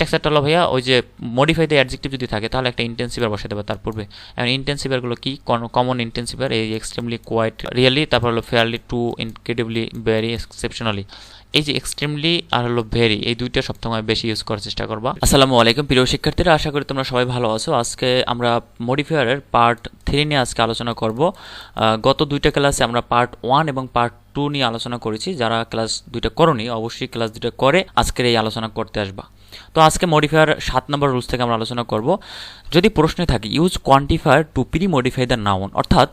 স্ট্রাকচারটা হলো ভাইয়া ওই যে মডিফাই দ্য অ্যাডজেক্টিভ যদি থাকে, তাহলে একটা ইন্টেন্সিভার বসাতে হবে তার পূর্বে এখন ইন্টেন্সিভারগুলো কি? কমন ইন্টেন্সিভার এই এক্সট্রিমলি কোয়াইট রিয়েলি তারপর হলো fairly to incredibly very exceptionally এই যে এক্সট্রিমলি আর হলো ভেরি এই দুইটা সবসময় বেশি ইউজ করার চেষ্টা করবা। আসসালামু আলাইকুম, প্রিয় শিক্ষার্থীরা, আশা করি তোমরা সবাই ভালো আছো। আজকে আমরা মডিফায়ারের পার্ট থ্রি নিয়ে আজকে আলোচনা করব। গত দুইটা ক্লাসে আমরা পার্ট ওয়ান এবং পার্ট টু নিয়ে আলোচনা করেছি, যারা ক্লাস দুইটা করনি, অবশ্যই ক্লাস দুইটা করে আজকের এই আলোচনা করতে আসবা। তো আজকে মডিফায়ার সাত নম্বর রুলস থেকে আমরা আলোচনা করব। যদি প্রশ্নে থাকে use quantifier to premodify the noun অর্থাৎ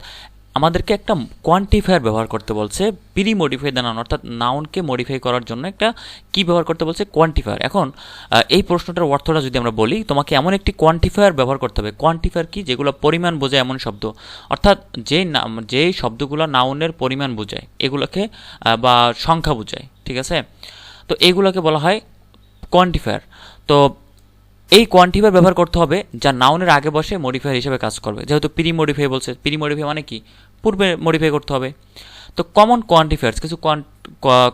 আমাদেরকে একটা কোয়ান্টিফায়ার ব্যবহার করতে বলছে প্রি মডিফাই দ্য নাউন অর্থাৎ নাউনকে মডিফাই করার জন্য একটা কি ব্যবহার করতে বলছে? কোয়ান্টিফায়ার এখন এই প্রশ্নটার অর্থটা যদি আমরা বলি, তোমাকে এমন একটি কোয়ান্টিফায়ার ব্যবহার করতে হবে। কোয়ান্টিফায়ার কি? যেগুলো পরিমাণ বোঝায় এমন শব্দ। অর্থাৎ যে যেই শব্দগুলো নাউনের পরিমাণ বোঝায়, এগুলোকে বা সংখ্যা বোঝায়, ঠিক আছে? তো এইগুলোকে বলা হয় কোয়ান্টিফায়ার তো এই কোয়ান্টিফায়ার ব্যবহার করতে হবে যা নাউনের আগে বসে মডিফায়ার হিসেবে কাজ করবে। যেহেতু প্রি মডিফাই বলছে প্রি মডিফাই মানে কি? পূর্বে মডিফাই করতে হবে। তো কমন কোয়ান্টিফায়ার্স কিছু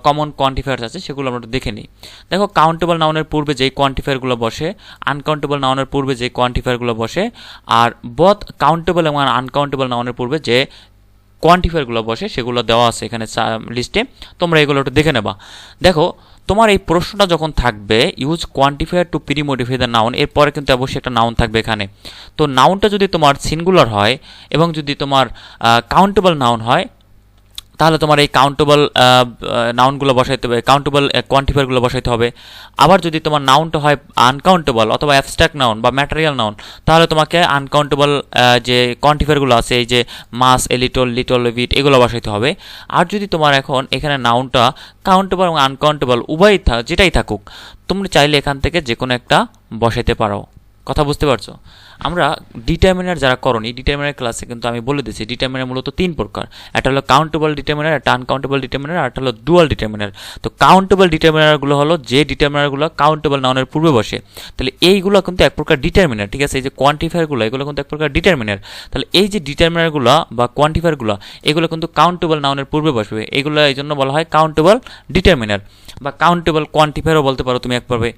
কমন কোয়ান্টিফায়ার্স আছে, সেগুলো আমরা দেখে নিই। দেখো কাউন্টেবল নাউনের পূর্বে যেই কোয়ান্টিফায়ারগুলো বসে আনকাউন্টেবল নাউনের পূর্বে যে কোয়ান্টিফায়ারগুলো বসে, আর বথ কাউন্টেবল এবং আনকাউন্টেবল নাউনের পূর্বে যে কোয়ান্টিফায়ারগুলো বসে, সেগুলো দেওয়া আছে এখানে লিস্টে তোমরা এগুলো একটু দেখে নেবা। দেখো তোমার এই প্রশ্নটা যখন থাকবে use quantifier to premodify the noun এরপরে কিন্তু অবশ্যই একটা নাউন থাকবে এখানে। তো নাউনটা যদি তোমার সিঙ্গুলার হয় এবং যদি তোমার কাউন্টেবল নাউন হয় তাহলে তোমার এই কাউন্টেবল নাউনগুলো বসাইতে হবে কাউন্টেবল কোয়ান্টিফায়ারগুলো বসাইতে হবে। আবার যদি তোমার নাউনটা হয় আনকাউন্টেবল অথবা অ্যাবস্ট্রাক্ট নাউন বা ম্যাটেরিয়াল নাউন তাহলে তোমাকে আনকাউন্টেবল যে কোয়ান্টিফায়ারগুলো আছে, এই যে মাস এলিটল লিটল বিট এগুলো বসাইতে হবে। আর যদি তোমার এখন এখানে নাউনটা কাউন্টেবল এবং আনকাউন্টেবল উভয়ই যেটাই থাকুক তুমি চাইলে এখান থেকে যে কোনো একটা বসাইতে পারো। কথা বুঝতে পারছ? আমরা ডিটারমিনার যারা করনি ডিটারমিনার ক্লাসে কিন্তু আমি বলে দিচ্ছি ডিটারমিনার মূলত তিন প্রকার। একটা হলো কাউন্টেবল ডিটারমিনার একটা আনকাউন্টেবল ডিটারমিনার একটা হলো ডুয়াল ডিটারমিনার তো কাউন্টেবল ডিটারমিনারগুলো হলো যে ডিটারমিনারগুলো কাউন্টেবল নাউনের পূর্বে বসে। তাহলে এইগুলো কিন্তু এক প্রকার ডিটারমিনার ঠিক আছে? এই যে কোয়ান্টিফায়ারগুলো এগুলো কিন্তু এক প্রকার ডিটারমিনার তাহলে এই যে ডিটারমিনারগুলো বা কোয়ান্টিফায়ারগুলো এগুলো কিন্তু কাউন্টেবল নাউনের পূর্বে বসবে। এগুলো এই জন্য বলা হয় কাউন্টেবল ডিটারমিনার বা কাউন্টেবল কোয়ান্টিফায়ারও বলতে পারো তুমি একভাবে।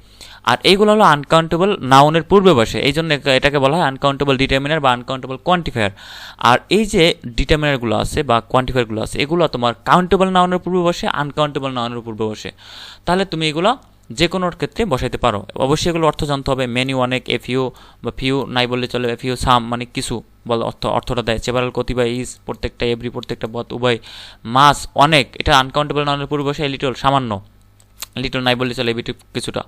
আর এইগুলো হলো আনকাউন্টেবল নাউনের পূর্বে বসে। এই জন্য এটাকে বলা হয় আনকাউন্টেবল ডিটারমিনার বা আনকাউন্টেবল কোয়ান্টিফায়ার আর এই যে ডিটারমিনারগুলো আছে বা কোয়ান্টিফায়ারগুলো আছে, এগুলো তোমার কাউন্টেবল নাউনের পূর্বে বসে আনকাউন্টেবল নাউনের পূর্বে বসে। তাহলে তুমি এগুলো যে কোনো ক্ষেত্রে বসাইতে পারো। অবশ্যই এগুলো অর্থ জানতে হবে। মেনি অনেক এফ ইউ বা ফিউ নাই বললে চলে এফ ইউ সাম মানে কিছু বল অর্থ অর্থটা দেয়। চেবারাল কতিবা ইজ প্রত্যেকটা এভরি প্রত্যেকটা বত উভয় মাস অনেক। এটা আনকাউন্টেবল নাউনের পূর্বে বসে লিটল সামান্য। লিটল নাই বললে চলে এবিটি কিছুটা।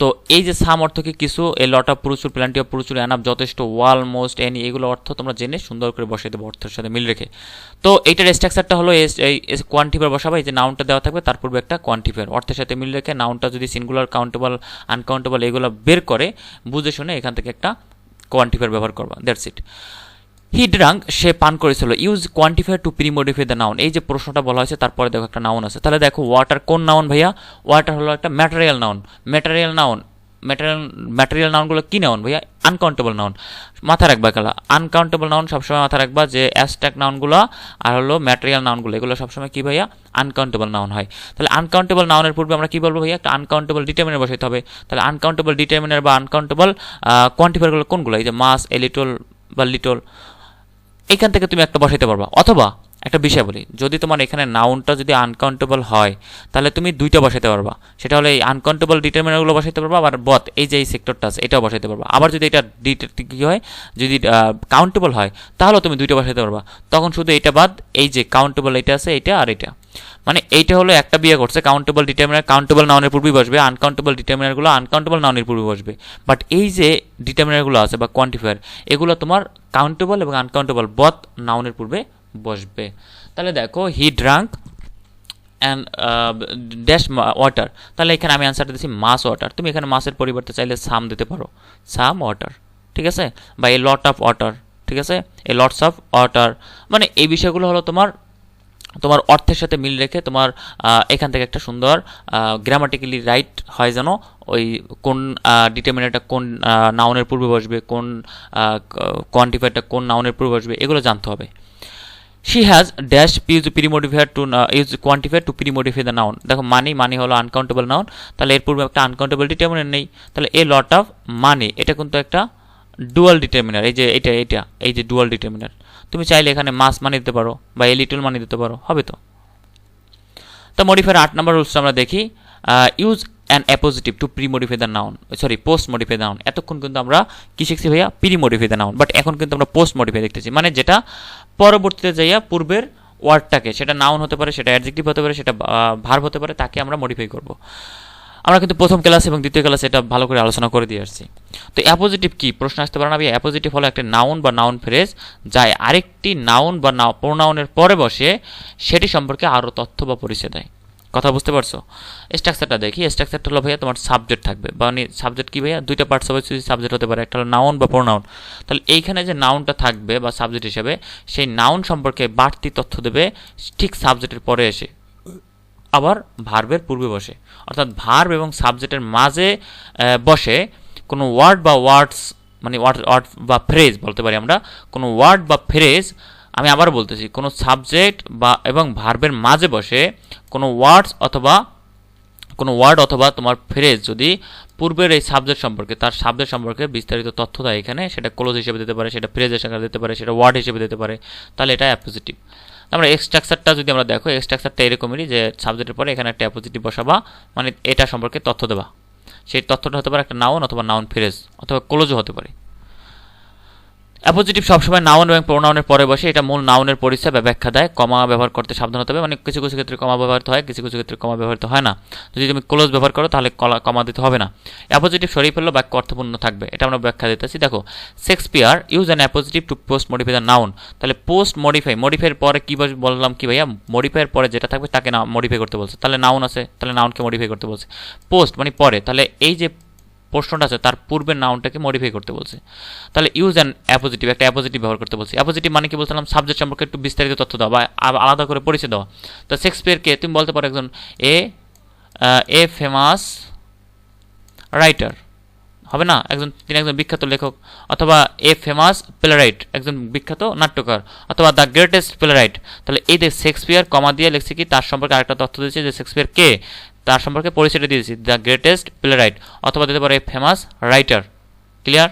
তো এই যে সাম অর্থ কি কিছু এ লট অফ প্রচুর প্ল্যান্টি অফ প্রচুর অ্যানাপ যথেষ্ট ওয়াল মোস্ট এনি এগুলো অর্থ তোমরা জেনে সুন্দর করে বসাই দেবো অর্থের সাথে মিল রেখে। তো এইটার স্ট্রাকচারটা হলো এই কোয়ান্টিফায়ার বসাবে, এই যে নাউনটা দেওয়া থাকবে, তার পূর্বে একটা কোয়ান্টিফায়ার অর্থের সাথে মিল রেখে নাউনটা যদি সিঙ্গুলার কাউন্টেবল আনকাউন্টেবল এগুলো বের করে, বুঝে শুনে এখান থেকে একটা কোয়ান্টিফায়ার ব্যবহার করবা। দ্যাটস ইট হি ড্রাঙ্ক সে পান করেছিল। Use quantifier to premodify the noun এই যে প্রশ্নটা বলা হয়েছে, তারপরে দেখো একটা নাউন আছে। তাহলে দেখো ওয়াটার কোন নাউন ভাইয়া? ওয়াটার হলো একটা material noun material noun material material নাউনগুলো কী নাউন ভাইয়া? আনকাউন্টেবল নাউন মাথা রাখবা খেলা আনকাউন্টেবল নাউন সবসময় মাথা রাখবা যে অ্যাস্ট্যাক নাউনগুলো আর হলো ম্যাটেরিয়াল নাউনগুলো এগুলো সবসময় কী ভাইয়া? আনকাউন্টেবল নাউন হয়। তাহলে আনকাউন্টেবল নাউনের পূর্বে আমরা কী বলব ভাইয়া? একটা আনকাউন্টেবল ডিটারমিনার বসাইতে হবে। তাহলে আনকাউন্টেবল ডিটারমিনার বা আনকাউন্টেবল কোয়ান্টিফায়ারগুলো কোনগুলো? এই যে মাস এলিটল বা লিটল এখান থেকে তুমি একটা বসাইতে পারবা। অথবা একটা বিষয় বলি, যদি তোমার এখানে নাউনটা যদি আনকাউন্টেবল হয়, তাহলে তুমি দুইটা বসাইতে পারবা। সেটা হলে এই আনকাউন্টেবল ডিটারমিনারগুলো বসাইতে পারবা আবার বথ এই যে এই সেক্টরটা আছে, এটাও বসাইতে পারবা। আবার যদি এটা ডিটার কী হয়, যদি কাউন্টেবল হয়, তাহলেও তুমি দুইটা বসাইতে পারবা। তখন শুধু এটা বাদ, এই যে কাউন্টেবল এটা আছে, এটা আর এটা। মানে এইটা হলো একটা বিয়ে করছে কাউন্টেবল ডিটারমিনার কাউন্টেবল নাউনের পূর্বেই বসবে আনকাউন্টেবল ডিটারমিনারগুলো আনকাউন্টেবল নাউনের পূর্বে বসবে। বাট এই যে ডিটারমিনারগুলো আছে বা কোয়ান্টিফায়ার এগুলো তোমার কাউন্টেবল এবং আনকাউন্টেবল বথ নাউনের পূর্বে বসবে। তাহলে দেখো he drank and dash water তাহলে এখানে আমি অ্যান্সারটা দিচ্ছি মাস ওয়াটার তুমি এখানে মাসের পরিবর্তে চাইলে সাম দিতে পারো। সাম ওয়াটার ঠিক আছে? বা এ লট অফ ওয়াটার ঠিক আছে? এ লটস অফ ওয়াটার মানে এই বিষয়গুলো হলো তোমার তোমার অর্থের সাথে মিল রেখে তোমার এখান থেকে একটা সুন্দর গ্রামাটিক্যালি রাইট হয় যেন ওই কোন ডিটারমিনারটা কোন নাউনের পূর্বে বসবে, কোন কোয়ান্টিফায়ারটা কোন নাউনের পূর্বে বসবে, এগুলো জানতে হবে। She has dash use premodifier to use quantifier to premodify the noun দেখো মানি মানি হলো আনকাউন্টেবল নাউন তাহলে এর পূর্বে একটা আনকাউন্টেবল ডিটারমিনার নেই। তাহলে এ লট অফ মানি এটা কিন্তু একটা ডুয়াল ডিটারমিনার এই যে, এটা এটা, এই যে ডুয়াল ডিটারমিনার তুমি চাইলে এখানে মাস মানি দিতে পারো বা এ লিটল মানি দিতে পারো, হবে তো? তো মডিফায়ার আট নম্বর রুলসটা আমরা দেখি। Use an appositive to premodify the noun sorry postmodify the noun এতক্ষণ কিন্তু আমরা কি শিখছি ভাইয়া? Pre modify the noun but এখন কিন্তু আমরা পোস্ট মডিফাই দেখতেছি। মানে যেটা পরবর্তীতে যাইয়া পূর্বের ওয়ার্ডটাকে সেটা নাউন হতে পারে, সেটা অ্যাডজেক্টিভ হতে পারে, সেটা ভার্ব হতে পারে, তাকে আমরা মডিফাই করব। আমরা কিন্তু প্রথম ক্লাস এবং দ্বিতীয় ক্লাসে এটা ভালো করে আলোচনা করে দিয়ে আসছি। তো অ্যাপোজিটিভ কি? প্রশ্ন আসতে পারে না ভাই অ্যাপোজিটিভ হলো একটা নাউন বা নাউন ফ্রেজ যায় আরেকটি নাউন বা প্রোনাউনের পরে বসে সেটি সম্পর্কে আরও তথ্য বা পরিচয় দেয়। কথা বুঝতে পারছ? স্ট্রাকচারটা দেখি। স্ট্রাকচারটা হলো ভাইয়া তোমার সাবজেক্ট থাকবে। বা সাবজেক্ট কি ভাইয়া? দুইটা পার্টস হবে সাবজেক্ট হতে পারে। একটা হলো নাউন বা প্রোনাউন তাহলে এইখানে যে নাউনটা থাকবে বা সাবজেক্ট হিসেবে, সেই নাউন সম্পর্কে বাড়তি তথ্য দেবে ঠিক সাবজেক্টের পরে এসে। আবার ভার্বের পূর্বে বসে। অর্থাৎ ভার্ব এবং সাবজেক্টের মাঝে বসে কোনো ওয়ার্ড বা ওয়ার্ডস মানে ওয়ার্ড ওয়ার্ড বা ফ্রেজ বলতে পারি আমরা, কোনো ওয়ার্ড বা ফ্রেজ আমি আবার বলতেছি, কোনো সাবজেক্ট বা এবং ভার্বের মাঝে বসে কোনো ওয়ার্ডস অথবা, কোনো ওয়ার্ড অথবা তোমার ফ্রেজ যদি পূর্বের এই সাবজেক্ট সম্পর্কে, তার সাবজেক্ট সম্পর্কে বিস্তারিত তথ্য দেয় এখানে, সেটা ক্লোজ হিসেবে দিতে পারে, সেটা ফ্রেজ হিসেবে দিতে পারে, সেটা ওয়ার্ড হিসেবে দিতে পারে, তাহলে এটা অ্যাপোজিটিভ আমরা এক্সট্রাকচারটা যদি আমরা দেখো এক্সট্রাকচারটা এরকমই যে সাবজেক্টের পরে এখানে একটা অ্যাপোজিটিভ বসাবা মানে এটা সম্পর্কে তথ্য দেবা। সেই তথ্যটা হতে পারে একটা নাউন অথবা নাউন ফ্রেজ অথবা ক্লোজও হতে পারে। অ্যাপোজিটিভ সবসময় নাউন এবং প্রোনাউনের পরে বসে, এটা মূল নাউনের পরিচয় বা ব্যাখ্যা দেয়। কমা ব্যবহার করতে সাবধান হতে হবে মানে কিছু কিছু ক্ষেত্রে কমা ব্যবহৃত হয়, কিছু কিছু ক্ষেত্রে কমা ব্যবহৃত হয় না। যদি তুমি ক্লোজ ব্যবহার করো, তাহলে কমা দিতে হবে না। অ্যাপোজিটিভ সরিয়ে ফেলল বাক্য অর্থপূর্ণ থাকবে, এটা আমরা ব্যাখ্যা দিতেছি। দেখো Shakespeare use an appositive to postmodify the noun তাহলে পোস্ট মডিফাই মডিফাইয়ের পরে কী বললাম কি ভাইয়া? মডিফাইয়ের পরে যেটা থাকবে তাকে না মডিফাই করতে বলছে। তাহলে নাউন আছে, তাহলে নাউনকে মডিফাই করতে বলছে। পোস্ট মানে পরে। তাহলে এই যে প্রশ্নটা আছে, তার পূর্বের নাউনটাকে মডিফাই করতে বলছে। তাহলে ইউজ অ্যান্ড অ্যাপোজিটিভ একটা অ্যাপোজিটিভ ব্যবহার করতে বলছে। অ্যাপোজিটিভ মানে কি বলছিলাম? সাবজেক্ট সম্পর্কে একটু বিস্তারিত তথ্য দেওয়া বা আলাদা করে পরিচয় দেওয়া তো শেক্সপিয়ারকে তুমি বলতে পারো একজন এ এ ফেমাস রাইটার হবে না? একজন, তিনি একজন বিখ্যাত লেখক। অথবা এ ফেমাস প্লেরাইট একজন বিখ্যাত নাট্যকার। অথবা দ্য গ্রেটেস্ট প্লেরাইট তাহলে এই যে শেক্সপিয়ার কমা দিয়ে লিখছে কি? তার সম্পর্কে আরেকটা তথ্য দিয়েছে যে শেক্সপিয়ার কে তার সম্পর্কে পরিচয়টা দিয়েছি। দ্য গ্রেটেস্ট প্লে রাইট অথবা দিতে পারে famous writer clear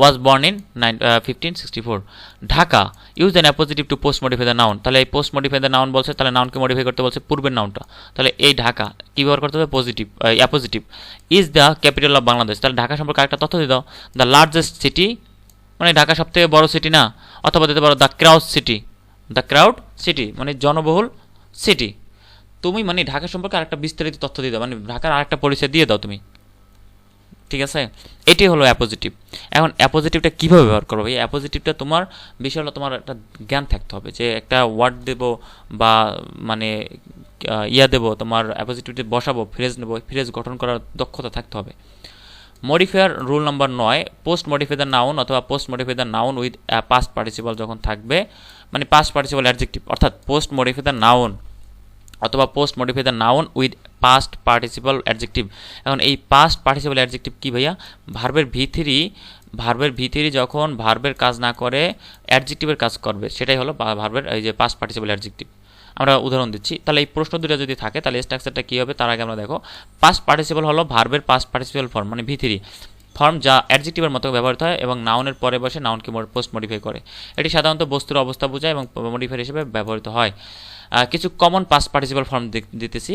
was born in nine fifteen sixty four Dhaka. Use an appositive to postmodify the noun তাহলে এই পোস্ট মডিফাই দ্য নাউন বলছে, তাহলে নাউনকে মডিফাই করতে বলছে পূর্বের নাউনটা তাহলে এই ঢাকা। কী ব্যবহার করতে হবে? Positive appositive is the capital of Bangladesh তাহলে ঢাকা সম্পর্কে একটা তথ্য দিয়ে দাও। দ্য লার্জেস্ট সিটি মানে ঢাকা সব থেকে বড় সিটি না? অথবা দিতে পারো the crowd city the crowd city মানে জনবহুল সিটি তুমি মানে ঢাকা সম্পর্কে আরেকটা বিস্তারিত তথ্য দিয়ে দাও। মানে ঢাকার আরেকটা পরিচয় দিয়ে দাও তুমি। ঠিক আছে? এটি হলো অ্যাপোজিটিভ এখন অ্যাপোজিটিভটা কীভাবে ব্যবহার করব? এই অ্যাপোজিটিভটা তোমার বিষয় হলো তোমার একটা জ্ঞান থাকতে হবে যে একটা ওয়ার্ড দেব বা মানে ইয়া দেব, তোমার অ্যাপোজিটিভটি বসাবো ফ্রেজ নেব ফ্রেজ গঠন করার দক্ষতা থাকতে হবে। মডিফায়ার রুল নাম্বার নয় পোস্ট মডিফাই দ্য নাউন অথবা postmodify the noun with past participle যখন থাকবে মানে পাস্ট পার্টিসিপাল অ্যাডজেক্টিভ অর্থাৎ পোস্ট মডিফাই দ্য নাউন অথবা postmodify the noun with past participle adjective এখন এই পাস্ট পার্টিসিপাল অ্যাডজেক্টিভ কী ভাইয়া? ভার্বের ভি থ্রি ভার্বের ভি যখন ভার্বের কাজ না করে অ্যাডজেক্টিভের কাজ করবে। সেটাই হলো ভার্বের এই যে পাস্ট পার্টিসিপাল অ্যাডজেক্টিভ আমরা উদাহরণ দিচ্ছি। তাহলে এই প্রশ্ন দুটো যদি থাকে, তাহলে স্ট্রাকচারটা কী হবে? তার আগে আমরা দেখো। পাস্ট পার্টিসিপাল হলো ভার্বের পাস্ট পার্টিসিপাল ফর্ম মানে ভি থ্রি ফর্ম যা অ্যাডজেক্টিভের মতো ব্যবহৃত হয় এবং নাউনের পরে বসে নাউনকে পোস্ট মডিফাই করে। এটি সাধারণত বস্তুর অবস্থা বোঝায় এবং মডিফাই হিসেবে ব্যবহৃত হয়। কিছু কমন পাস্ট পার্টিসিপাল ফর্ম দিতেছি।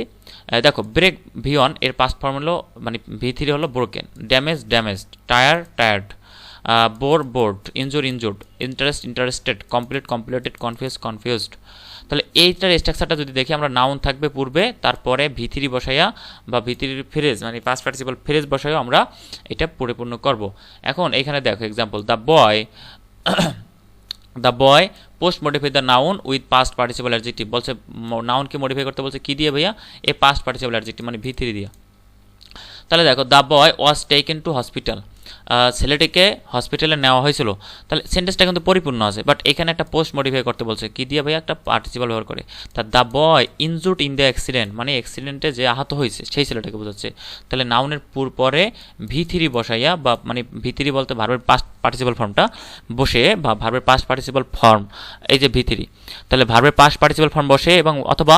দেখো ব্রেক ভি ওয়ানের পাস্ট ফর্ম হলো মানে ভি থ্রি হলো broken damage damaged tire tired bore bored injure injured interest interested complete completed confuse confused তাহলে এইটার স্ট্রাকচারটা যদি দেখি, আমরা নাউন থাকবে পূর্বে, তারপরে ভিথিরি বসাইয়া বা ভিথিরির ফ্রেজ মানে পাস্ট পার্টিসিপাল ফ্রেজ বসাইয়া আমরা এটা পরিপূর্ণ করব। এখন এখানে দেখো example the boy the boy post modify the noun with past participle adjective বলছে নাউনকে মডিফাই করতে বলছে কী দিয়ে ভাইয়া? এ পাস্ট পার্টিসিপাল অ্যাডজেক্টিভ মানে ভি দিয়ে। তাহলে দেখো the boy was taken to hospital ছেলেটিকে হসপিটালে নেওয়া হয়েছিল। তাহলে সেন্টেন্সটা কিন্তু পরিপূর্ণ আছে বাট এখানে একটা পোস্ট মডিফাই করতে বলছে, কি দিয়ে ভাইয়া? একটা পার্টিসিপাল ব্যবহার করে। তা the boy injured in the accident মানে অ্যাক্সিডেন্টে যে আহত হয়েছে, সেই ছেলেটাকে বোঝাচ্ছে। তাহলে নাউনের পুর পরে ভিথিরি বসাইয়া বা মানে ভি থ্রি বলতে ভার্বের পাস্ট পার্টিসিপাল ফর্মটা বসে বা ভার্বের পাস্ট পার্টিসিপাল ফর্ম এই যে ভিথিরি তাহলে ভার্বের পাস্ট পার্টিসিপাল ফর্ম বসে এবং অথবা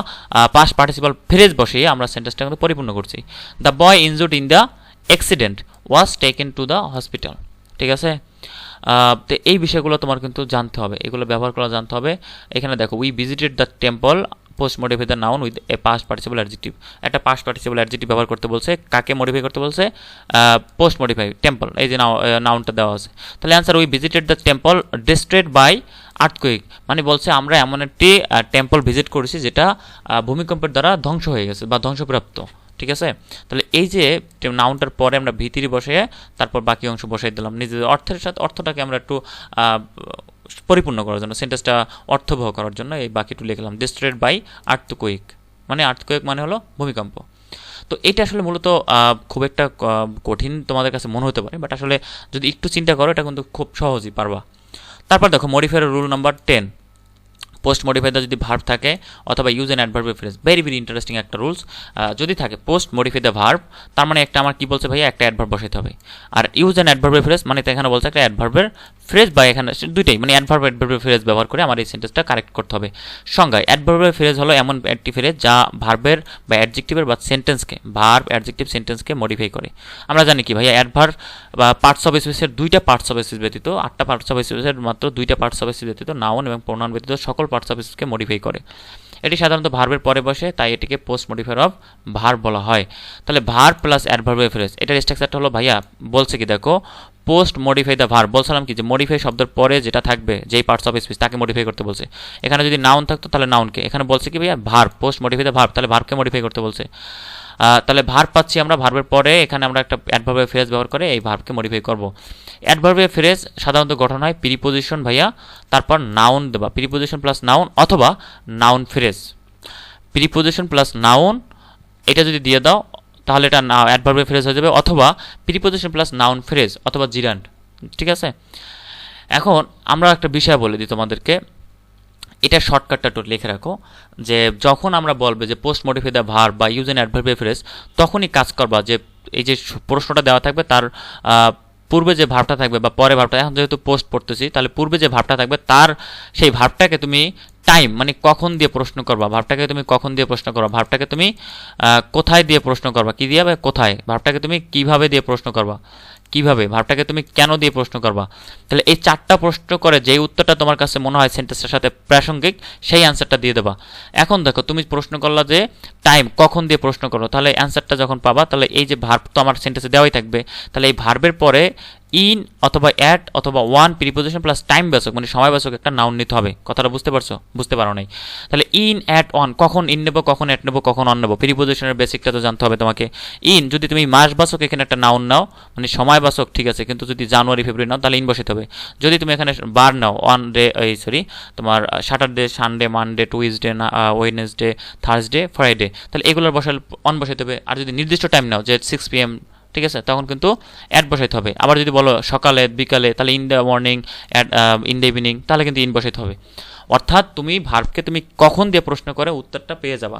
পাস্ট পার্টিসিপাল ফ্রেজ বসে আমরা সেন্টেন্সটা কিন্তু পরিপূর্ণ করছি। The boy injured in the accident was taken to the hospital ঠিক আছে? তো এই বিষয়গুলো তোমার কিন্তু জানতে হবে। এগুলো ব্যবহার করা জানতে হবে। এখানে দেখো we visited the temple post modify the noun with a past participle adjective একটা পাস্ট পার্টিসিপাল অ্যাডজেক্টিভ ব্যবহার করতে বলছে, কাকে মডিফাই করতে বলছে? পোস্ট মডিফাই টেম্পল এই যে নাউনটা দেওয়া আছে। তাহলে answer we visited the temple destroyed by earthquake মানে বলছে, আমরা এমন একটি টেম্পল ভিজিট করেছি যেটা ভূমিকম্পের দ্বারা ধ্বংস হয়ে গেছে বা ধ্বংসপ্রাপ্ত। ঠিক আছে? তাহলে এই যে নাউনটার পরে আমরা ভিতরি বসে তারপর বাকি অংশ বসাই দিলাম। নিজেদের অর্থের সাথে, অর্থটাকে আমরা একটু পরিপূর্ণ করার জন্য সেন্টেন্সটা অর্থবহ করার জন্য এই বাকিটু লিখলাম ডিস্ট্রেড বাই আর্থকুইক মানে আর্থকুইক মানে হলো ভূমিকম্প। তো এটা আসলে মূলত খুব একটা কঠিন তোমাদের কাছে মনে হতে পারে বাট আসলে যদি একটু চিন্তা করো, এটা কিন্তু খুব সহজই পারবা। তারপর দেখো modifier rule number ten post মডিফাইতে যদি ভার্ব থাকে অথবা use and adverb phrase very very interesting একটা রুলস যদি থাকে পোস্ট মডিফাই দ্য ভার্ব তার মানে একটা আমার কি বলছে ভাইয়া? একটা অ্যাডভার্ব বসাইতে হবে। আর ইউজ অ্যান্ড অ্যাডভার্ব ফ্রেজ মানে এখানে বলছে একটা অ্যাডভার্বের ফ্রেজ বা এখানে দুইটাই মানে অ্যাডভার্ব অ্যাডভার্বের ফ্রেজ ব্যবহার করে আমার এই সেন্টেন্সটা কারেক্ট করতে হবে। সংজ্ঞায় অ্যাডভার্বের ফ্রেজ হলো এমন একটি ফ্রেজ যা ভার্বের বা অ্যাডজেক্টিভের বা সেন্টেন্সকে ভার্ব অ্যাডজেক্টিভ সেন্টেন্সকে মডিফাই করে। আমরা জানি কি ভাইয়া অ্যাডভার্ব বা পার্টস অফ স্পেসের দুইটা পার্টস অফ স্পেস ব্যতীত, আটটা পার্টস অফ স্পেসের মাত্র দুইটা পার্টস অফ স্পেস ব্যতীত নাউন এবং প্রোনাউন ব্যতীত সকল পার্টস অফ স্পিচকে মডিফাই করে। এটি সাধারণত ভার্বের পরে বসে, তাই এটিকে পোস্ট মডিফায়ার অফ ভার্ব বলা হয়। তাহলে ভার্ব প্লাস অ্যাডভার্বের ফ্রেজ এটার স্ট্রাকচারটা হলো, ভাইয়া, বলছে কি দেখো পোস্ট মডিফাই দ্য ভার্ব বলছিলাম কি যে মডিফাই শব্দের পরে যেটা থাকবে, যেই পার্টস অফ স্পিচ তাকে মডিফাই করতে বলছে। এখানে যদি নাউন থাকতো, তাহলে নাউনকে এখানে বলছে কি, ভাইয়া verb post modify the verb তাহলে ভার্বকে মডিফাই করতে বলছে। তাহলে ভার্ব পাচ্ছি আমরা ভার্বের পরে এখানে আমরা একটা অ্যাডভার্বের ফ্রেজ ব্যবহার করে এই ভার্বকে মডিফাই করব। অ্যাডভার্বের ফ্রেজ সাধারণত গঠন হয় প্রিপোজিশন ভাইয়া, তারপর নাউন দেবা প্রিপোজিশন প্লাস নাউন অথবা noun phrase preposition plus noun এটা যদি দিয়ে দাও, তাহলে এটা না অ্যাডভার্বের ফ্রেজ হয়ে যাবে, অথবা প্রিপোজিশন প্লাস নাউন ফ্রেজ অথবা জিরান্ড ঠিক আছে? এখন আমরা একটা বিষয় বলে দিই তোমাদেরকে। এটা শর্টকাটটা একটু লিখে রাখো, যে যখন আমরা বলবে যে পোস্ট মডিফাই দ্য ভার বা ইউজ এন অ্যাডভার্বিয়াল ফ্রেজ তখনই কাজ করবা যে এই যে প্রশ্নটা দেওয়া থাকবে তার পূর্বে যে ভাবটা থাকবে বা পরে ভাবটা এখন যেহেতু পোস্ট পড়তেছি, তাহলে পূর্বে যে ভাবটা থাকবে তার সেই ভাবটাকে তুমি টাইম মানে কখন দিয়ে প্রশ্ন করবা ভাবটাকে তুমি কখন দিয়ে প্রশ্ন করবা ভাবটাকে তুমি কোথায় দিয়ে প্রশ্ন করবা, কি দিয়ে বা কোথায় ভাবটাকে তুমি কীভাবে দিয়ে প্রশ্ন করবা কীভাবে? ভাবটাকে তুমি কেন দিয়ে প্রশ্ন করবা? তাহলে এই চারটা প্রশ্ন করে যেই উত্তরটা তোমার কাছে মনে হয় সেন্টেন্সের সাথে প্রাসঙ্গিক, সেই অ্যান্সারটা দিয়ে দেবা। এখন দেখো, তুমি প্রশ্ন করলা যে টাইম কখন দিয়ে প্রশ্ন করো, তাহলে অ্যান্সারটা যখন পাবা, তাহলে এই যে ভার্ব তো আমার সেন্টেন্সে দেওয়াই থাকবে। তাহলে এই ভার্বের পরে ইন অথবা অ্যাট অথবা ওয়ান প্রিপোজিশন প্লাস টাইম বাচক মানে সময় বাচক একটা নাউন নিতে হবে। কথাটা বুঝতে পারছ? বুঝতে পারো নাই। তাহলে ইন অ্যাট অন কখন ইন নেব, কখন অ্যাট নেব, কখন অন নেব প্রিপোজিশনের বেসিকটা তো জানতে হবে তোমাকে। ইন যদি তুমি মাস বাচক এখানে একটা নাউন নাও মানে সময় বাচক ঠিক আছে, কিন্তু যদি জানুয়ারি, ফেব্রুয়ারি নাও, তাহলে ইন বসাতে হবে। যদি তুমি এখানে বার নাও অন ডে এই সরি তোমার স্যাটারডে সানডে মানডে টুইসডে না ওয়েনেসডে থার্সডে ফ্রাইডে তাহলে এগুলোর বসাল অন বসাইতে হবে। আর যদি নির্দিষ্ট টাইম নাও, যে সিক্স পিএম ঠিক আছে? তখন কিন্তু অ্যাড বসাইতে হবে। আবার যদি বলো সকালে, বিকালে, তাহলে in the morning at in the evening তাহলে কিন্তু ইন বসাইতে হবে। অর্থাৎ তুমি ভার্বকে তুমি কখন দিয়ে প্রশ্ন করে, উত্তরটা পেয়ে যাবা।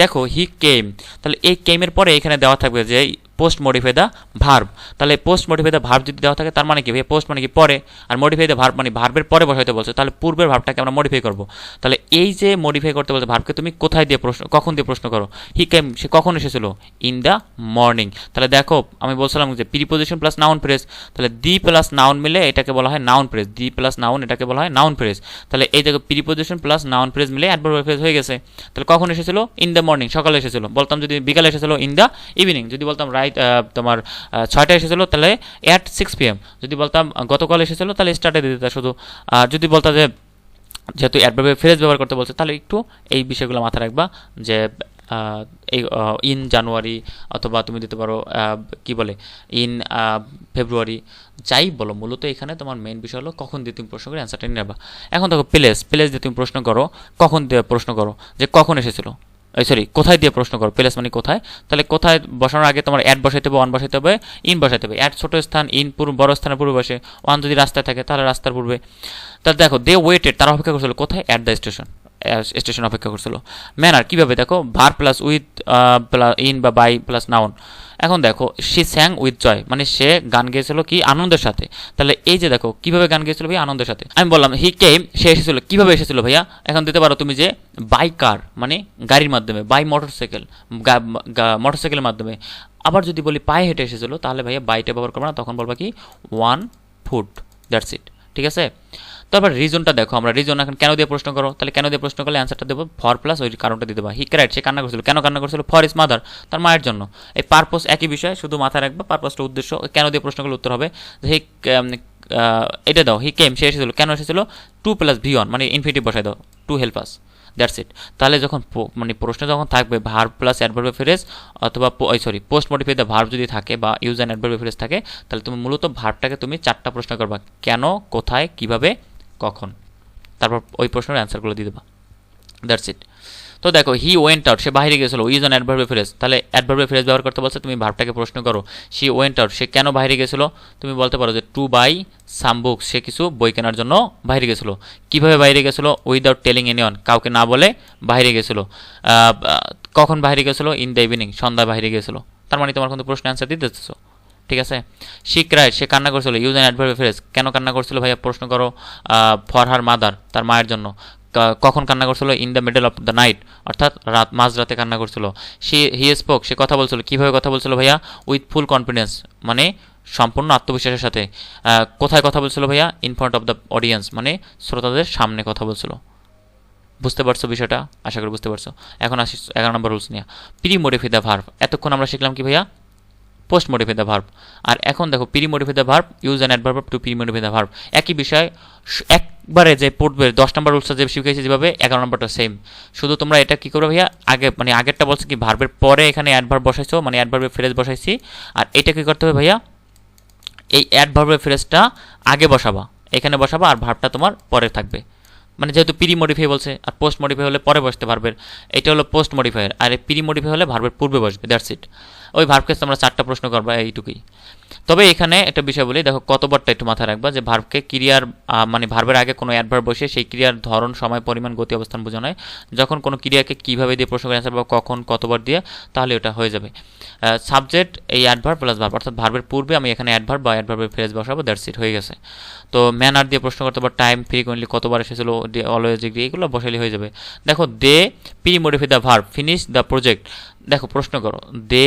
দেখো হি কেম তাহলে এই কেমের পরে এখানে দেওয়া থাকবে যে পোস্ট মডিফাই দ্য ভার্ব তাহলে পোস্ট মডিফাই দ্য ভার্ব যদি দেওয়া থাকে, তার মানে কি? ভাই পোস্ট মানে কি? পরে। আর মডিফাই দ্য ভার্ব মানে ভার্বের পরে বসাইতে বলছে। তাহলে পূর্বের ভার্বটাকে আমরা মডিফাই করব। তাহলে এই যে মডিফাই করতে বলছে ভার্বকে তুমি কোথায় দিয়ে প্রশ্ন, কখন দিয়ে প্রশ্ন করো? হি কেম সে কখন এসেছিল? ইন দ্য মর্নিং তাহলে দেখো, আমি বলছিলাম যে প্রিপোজিশন প্লাস নাউন ফ্রেজ তাহলে দি প্লাস নাউন মিলে এটাকে বলা হয় noun phrase the plus noun এটাকে বলা হয় নাউন ফ্রেজ তাহলে এই দেখো প্রিপোজিশন প্লাস নাউন ফ্রেজ মিলে অ্যাডভার্ব ফ্রেজ হয়ে গেছে। তাহলে কখন এসেছিল? ইন দ্য মর্নিং সকালে এসেছিল। বলতাম যদি বিকালে এসেছিল ইন দ্য ইভিনিং যদি বলতাম রাইট তোমার আহ, ছয়টায় এসেছিল তাহলে অ্যাট সিক্স পিএম যদি বলতাম গতকাল এসেছিল তাহলে স্টার্টে দিয়ে দিতে শুধু। আর যদি বলতাম যে যেহেতু অ্যাডভার্বে ফ্রেজ ব্যবহার করতে বলছে তাহলে একটু এই বিষয়গুলো মাথায় রাখবা যে এই ইন জানুয়ারি অথবা তুমি দিতে পারো কি বলে ইন ফেব্রুয়ারি যাই বলো মূলত এখানে তোমার মেন বিষয় হলো কখন দিয়ে তুমি প্রশ্ন করে অ্যান্সারটা নিয়ে নেবা। এখন দেখো প্লেস প্লেস দিয়ে তুমি প্রশ্ন করো কখন দিয়ে প্রশ্ন করো যে কখন এসেছিল। সরি কোথায় দিয়ে প্রশ্ন করো? প্লেস মানে কোথায়? তাহলে কোথায় বসানোর আগে তোমার অ্যাড বসাইতে হবে ওয়ান বসাইতে হবে ইন বসাইতে হবে। অ্যাড ছোট স্থান ইন পূর্ব, বড় স্থানের পূর্বে বসে ওয়ান যদি রাস্তায় থাকে, তাহলে রাস্তার পূর্বে। তাহলে দেখো দে ওয়েটেড তারা অপেক্ষা করছিল, কোথায়? অ্যাট দ্য স্টেশন স্টেশন অপেক্ষা করছিল। ম্যানার কীভাবে দেখো? ভার প্লাস উইথ ইন বা বাই প্লাস নাউন এখন দেখো, সে স্যাং উইথ জয় মানে সে গান গেয়েছিল কি? আনন্দের সাথে। তাহলে এই যে দেখো, কীভাবে গান গেয়েছিল ভাই আনন্দের সাথে। আমি বললাম হি কেম সে এসেছিল। কীভাবে এসেছিল ভাইয়া? এখন দিতে পারো তুমি যে বাই কার মানে গাড়ির মাধ্যমে বাই মোটরসাইকেল মোটরসাইকেলের মাধ্যমে। আবার যদি বলি পায়ে হেঁটে এসেছিল, তাহলে ভাইয়া বাইটা ব্যবহার করব না, তখন বলবা কি? ওয়ান ফুট দ্যাটস ইট ঠিক আছে? তারপর রিজনটা দেখো, আমরা রিজন এখন কেন দিয়ে প্রশ্ন করো? তাহলে কেন দিয়ে প্রশ্ন করলে অ্যান্সারটা দেবো? ফর প্লাস ওই কারণটা দিতে পারো হি ক্রাইট সে কান্না করছিল। কেন কান্না করছিল? ফর ইস মাদার তার মায়ের জন্য। এই পারপোস একই বিষয়, শুধু মাথায় রাখবে। পারপোজটা উদ্দেশ্য কেন দিয়ে প্রশ্ন করলে উত্তর হবে? যে হি এটা দাও। হি কেম সে এসেছিল। কেন এসেছিল? টু প্লাস ভি ওয়ান মানে ইনফিনিটিভ বসাই দাও। To help us that's it তাহলে যখন মানে প্রশ্ন যখন থাকবে ভার্ব প্লাস অ্যাডভার্বে ফ্রেজ অথবা sorry post modify the verb যদি থাকে বা ইউজ অ্যান্ড অ্যাডভার্বে ফ্রেজ থাকে, তাহলে তুমি মূলত ভার্বটাকে তুমি চারটা প্রশ্ন করবা। কেন? কোথায়? কীভাবে? কখন? তারপর ওই প্রশ্নের অ্যান্সারগুলো দিয়ে দেবা। দ্যাটস ইট তো দেখো হি ওয়েন্ট আউট সে বাইরে গেছিল ইউজ অন অ্যাডভার্বে ফ্রেজ তাহলে অ্যাডভার্বে ফ্রেজ ব্যবহার করতে বলছে, তুমি ভাবটাকে প্রশ্ন করো সি ওয়েন্ট আউট সে কেন বাইরে গেছিল তুমি বলতে পারো যে টু বাই সাম বুকস সে কিছু বই কেনার জন্য বাইরে গেছিল কীভাবে বাইরে গেছিল উইদাউট টেলিং এনিওয়ান কাউকে না বলে বাইরে গেছিল কখন বাইরে গেছিল ইন দ্য ইভিনিং সন্ধ্যা বাইরে গেছিল তার মানে তোমার কিন্তু প্রশ্ন অ্যান্সার দিতেছো। ঠিক আছে? সি ক্রাইড সে কান্না করছিল। ইউজ অ্যান্ড অ্যাডভার্ব ফ্রেজ, কেন কান্না করছিল ভাইয়া? প্রশ্ন করো ফর হার মাদার, তার মায়ের জন্য। কখন কান্না করছিল? In the middle of the night, অর্থাৎ রাত, মাঝরাতে কান্না করছিল। সে, হি স্পোক, সে কথা বলছিল। কীভাবে কথা বলছিল ভাইয়া? উইথ ফুল কনফিডেন্স মানে সম্পূর্ণ আত্মবিশ্বাসের সাথে। কোথায় কথা বলছিল ভাইয়া? In front of the audience মানে শ্রোতাদের সামনে কথা বলছিল। বুঝতে পারছ বিষয়টা? আশা করি বুঝতে পারছ। এখন আসি এগারো নম্বর রুলস নিয়ে। প্রি মোডিফাই দ্য ভার্ভ, এতক্ষণ আমরা শিখলাম কি ভাইয়া? পোস্ট মোডিফাই দ্য ভার্ব আর এখন দেখো pre modify the verb use and adverb to pre modify the verb একই বিষয় একবারে যে পড়বে, দশ নম্বর রুলসটা যে শিখেছি যেভাবে, এগারো নম্বরটা সেম শুধু তোমরা এটা কী করবে ভাইয়া? আগে মানে আগেরটা বলছো কি ভার্বের পরে এখানে অ্যাডভার্ব বসাইছো মানে অ্যাডভার্বের ফ্রেজ বসাইছি। আর এটা কী করতে হবে ভাইয়া? এই অ্যাডভার্বের ফ্রেজটা আগে বসাবা। এখানে বসাবা আর ভার্বটা তোমার পরে থাকবে। মানে যেহেতু প্রি মডিফাই বলছে, আর পোস্ট মডিফাই হলে পরে বসতে ভার্বের এটা হলো পোস্ট মডিফায়ার আর প্রি মডিফাই হলে ভার্বের পূর্বে বসবে দ্যাটস ইট ওই ভার্বকে তোমরা চারটা প্রশ্ন করবা, এইটুকুই। তবে এখানে একটা বিষয় বলি, দেখো কতবারটা একটু মাথায় রাখবা যে ভার্বকে ক্রিয়ার মানে ভার্বের আগে কোনো অ্যাডভার্ব বসে সেই ক্রিয়ার ধরন, সময়, পরিমাণ, গতি, অবস্থান বোঝানো হয়। যখন কোনো ক্রিয়াকে কীভাবে দিয়ে প্রশ্ন করে অ্যান্সার বা কখন, কতবার দিয়ে, তাহলে ওটা হয়ে যাবে। সাবজেক্ট এই অ্যাডভার্ব প্লাস ভার্ব অর্থাৎ ভার্বের পূর্বে আমি এখানে অ্যাডভার্ব বা অ্যাডভার্বের ফ্রেজ বসাবো দ্যাটস ইট হয়ে গেছে। তো ম্যানার দিয়ে প্রশ্ন করতে পারো টাইম ফ্রিকুয়েন্টলি কতবার এসেছিল অলওয়েজ ডিগ্রি এগুলো বসালে হয়ে যাবে। দেখো they pre modify the verb finish the project দেখো, প্রশ্ন করো দে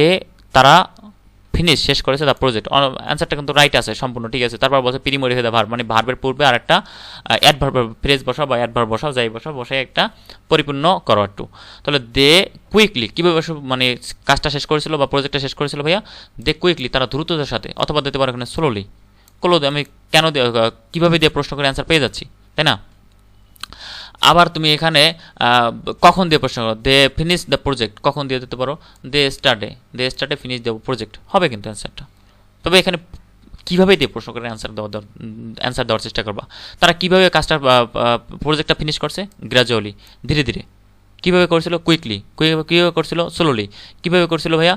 তারা ফিনিশ শেষ করেছে দ্য প্রজেক্ট অ্যান্সারটা কিন্তু রাইট আছে, সম্পূর্ণ, ঠিক আছে? তারপর বলছে প্রিমোরি হয়ে ভার্ব মানে ভার্বের পূর্বে আর একটা অ্যাডভার্ব ফ্রেজ বসাও বা অ্যাডভার্ব বসাও, যাই বসাও, বসাই একটা পরিপূর্ণ করো একটু। তাহলে দে কুইকলি কীভাবে মানে কাজটা শেষ করেছিল বা প্রজেক্টটা শেষ করেছিল ভাইয়া? দে কুইকলি তারা দ্রুততার সাথে, অথবা দিতে পারো এখানে স্লোলি কলো, আমি কেন কীভাবে দিয়ে প্রশ্ন করে অ্যান্সার পেয়ে যাচ্ছি, তাই না? আবার তুমি এখানে কখন দিয়ে প্রশ্ন করো? They finish the project. কখন দিয়ে দিতে পারো? They started. They started finish দেবো প্রজেক্ট। হবে কিন্তু অ্যান্সারটা। তবে এখানে কীভাবে দিয়ে প্রশ্ন করে অ্যান্সার দেওয়া অ্যান্সার দেওয়ার চেষ্টা করবা। তারা কীভাবে কাজটা প্রজেক্টটা ফিনিশ করছে? গ্র্যাজুয়ালি ধীরে ধীরে। কীভাবে করছিল? কুইকলি। কীভাবে করছিল? স্লোলি। কীভাবে করছিল ভাইয়া?